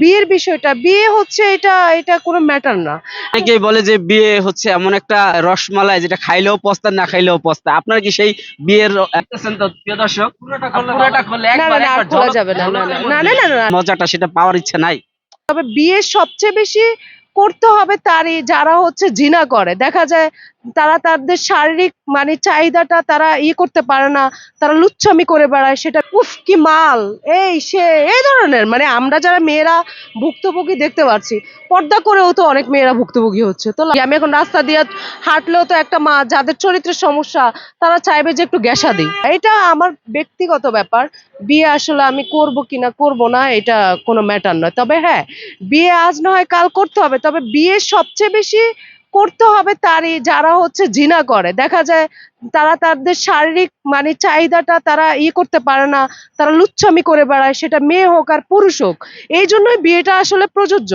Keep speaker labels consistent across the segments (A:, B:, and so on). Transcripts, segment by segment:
A: বিয়ের বিষয়টা বিয়ে হচ্ছে এটা এটা কোনো ম্যাটার না।
B: অনেকেই বলে যে বিয়ে হচ্ছে এমন একটা রসমালাই যেটা খাইলেও পস্তা না খাইলেও পস্তা। আপনার কি সেই বিয়ের প্রিয় দর্শক?
A: যাবে না। না না না
B: মজাটা সেটা পাওয়ার ইচ্ছা নাই।
A: তবে বিয়ে সবচেয়ে বেশি করতে হবে তারই যারা হচ্ছে জিনা করে। দেখা যায় তারা তাদের শারীরিক মানে চাহিদাটা তারা ই করতে পারে না, তারা লুচ্ছামি করে বেড়ায় সেটা, উফ, কি মাল, এই সে, এই ধরনের মানে আমরা যারা মেয়েরা ভুক্তভোগী দেখতে পাচ্ছি পর্দা করেও তো অনেক মেয়েরা ভুক্তভোগী হচ্ছে, তো আমি এখন রাস্তা দিয়ে হাঁটলেও তো একটা মা, যাদের চরিত্রের সমস্যা, তারা চাইবে যে একটু গ্যাসা দিই। এটা আমার ব্যক্তিগত ব্যাপার, বিয়ে আসলে আমি করব কিনা, করব না, এটা কোনো ম্যাটার নয়, তবে হ্যাঁ বিয়ে আজ না হয় কাল করতে হবে, তবে বিয়ে সবচেয়ে বেশি করতে হবে তারই, যারা হচ্ছে জিনা করে। দেখা যায় তারা তাদের শারীরিক মানে চাহিদাটা তারা ইয়ে করতে পারে না, তারা লুচ্ছামি করে বেড়ায়, সেটা মেয়ে হোক আর পুরুষ হোক। এই জন্যই বিয়েটা আসলে প্রযোজ্য।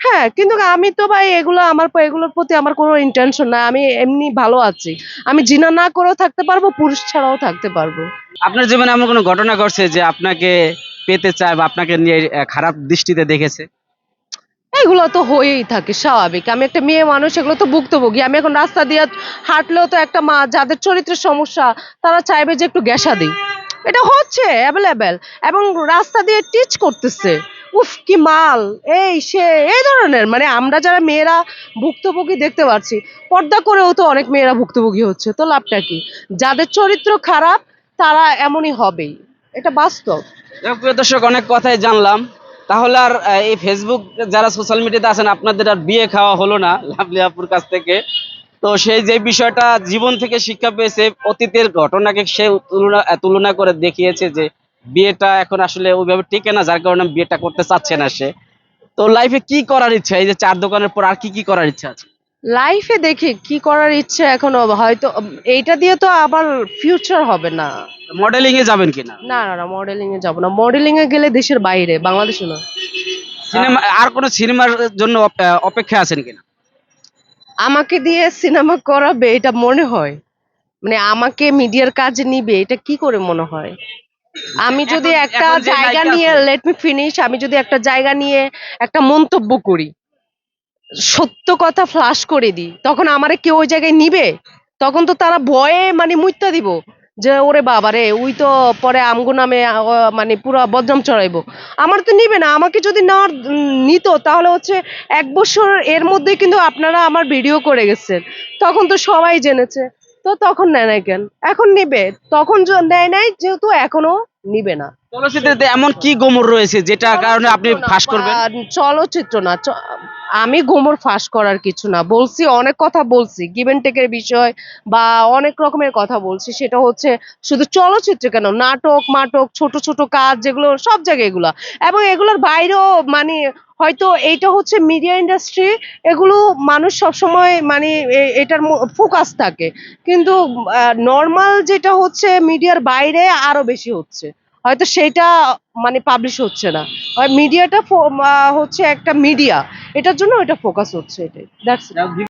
A: হ্যাঁ কিন্তু আমি তো ভাই এগুলো আমার এগুলোর প্রতি আমার কোনো ইন্টেনশন নাই। আমি এমনি ভালো আছি। আমি জিনা না করেও থাকতে পারব, পুরুষ ছাড়াও থাকতে পারব।
B: আপনার জীবনে এমন কোনো ঘটনা ঘটছে যে আপনাকে পেতে চায় বা আপনাকে নিয়ে খারাপ দৃষ্টিতে দেখেছে?
A: এগুলো তো হয়েই থাকে, স্বাভাবিক। আমি একটা মেয়ে মানুষ, এগুলো তো ভুক্তভোগী। আমি এখন রাস্তা দিয়ে হাঁটলেও তো একটা মা, যাদের চরিত্রের সমস্যা, তারা চাইবে যে একটু গ্যাসা দিই। এটা হচ্ছে অ্যাভেলেবেল এবং রাস্তা দিয়ে টিচ করতেছে। উফ, কি মাল! এই সে, এই ধরনের। মানে আমরা যারা মেয়েরা ভুক্তভোগী দেখতে পাচ্ছি, পর্দা করেও তো অনেক মেয়েরা ভুক্তভোগী হচ্ছে। তো লাভটা কি? যাদের চরিত্র খারাপ, তারা এমনই হবেই। এটা বাস্তব।
B: প্রিয় দর্শক, অনেক কথাই জানলাম। তাহলে আর এই ফেসবুক যারা সোশ্যাল মিডিয়াতে আছেন, আপনাদের আর বিয়ে খাওয়া হলো না, লাভলি আপুর কাছ থেকে। তো সেই যে বিষয়টা জীবন থেকে শিক্ষা পেয়েছে, অতীতের ঘটনাকে সে তুলনা তুলনা করে দেখিয়েছে যে বিয়েটা এখন আসলে ওইভাবে টিকে না, যার কারণে বিয়েটা করতে চাচ্ছে না সে। তো লাইফে কি করার ইচ্ছা? এই যে চার দোকানের পর আর কি কি করার ইচ্ছা আছে?
A: লাইফে দেখি কি করার ইচ্ছে এখনও হয়তো এইটা দিয়ে তো আবার ফিউচার হবে না।
B: মডেলিং এ যাবেন কিনা?
A: না না না মডেলিং এ যাব না। মডেলিং এ গেলে দেশের বাইরে বাংলাদেশে না
B: সিনেমা আর কোন সিনেমার জন্য অপেক্ষা আছেন কিনা?
A: আমাকে দিয়ে সিনেমা করাবে এটা মনে হয়। মানে আমাকে মিডিয়ার কাজ নিবে এটা কি করে মনে হয়? আমি যদি একটা জায়গা নিয়ে লেট মি ফিনিশ আমি যদি একটা জায়গা নিয়ে একটা মন্তব্য করি সত্য কথা ফ্লাশ করে দিই। তখন আমারে কেউ ওই জায়গায় নিবে? তখন তো তারা ভয়ে মানে মুইতা দিব যে ওরে বাবা রে ওই তো পরে আমগো নামে মানে পুরো বদনাম চড়াইবো আমার তো নিবে না। আমাকে যদি না নিত তাহলে হচ্ছে এক বছর এর মধ্যে কিন্তু আপনারা আমার ভিডিও করে গেছেন। তখন তো সবাই জেনেছে। তো তখন নেয় নাই কেন? এখন নিবে। তখন নেয় নাই যেহেতু এখনও নিবে না।
B: চলচ্চিত্রে এমন কি গোমর রয়েছে যেটার কারণে আপনি ফাঁস করবেন?
A: চলচ্চিত্র না আমি গোমর ফাঁস করার কিছু না। বলছি, অনেক কথা বলছি গিভেন টেকের বিষয় বা অনেক রকমের কথা বলছি। সেটা হচ্ছে শুধু চলচ্চিত্র কেন, নাটক, মাটক, ছোট ছোট কাজ যেগুলো, সব জায়গায় এগুলা। এবং এগুলোর বাইরেও মানে হয়তো এইটা হচ্ছে মিডিয়া ইন্ডাস্ট্রি এগুলো মানুষ সবসময় মানে এটার ফোকাস থাকে। কিন্তু নর্মাল যেটা হচ্ছে মিডিয়ার বাইরে আরও বেশি হচ্ছে। হয়তো সেটা মানে পাবলিশ হচ্ছে না। মিডিয়াটা হচ্ছে একটা মিডিয়া এটার জন্য এটা ফোকাস হচ্ছে এটাই। দ্যাটস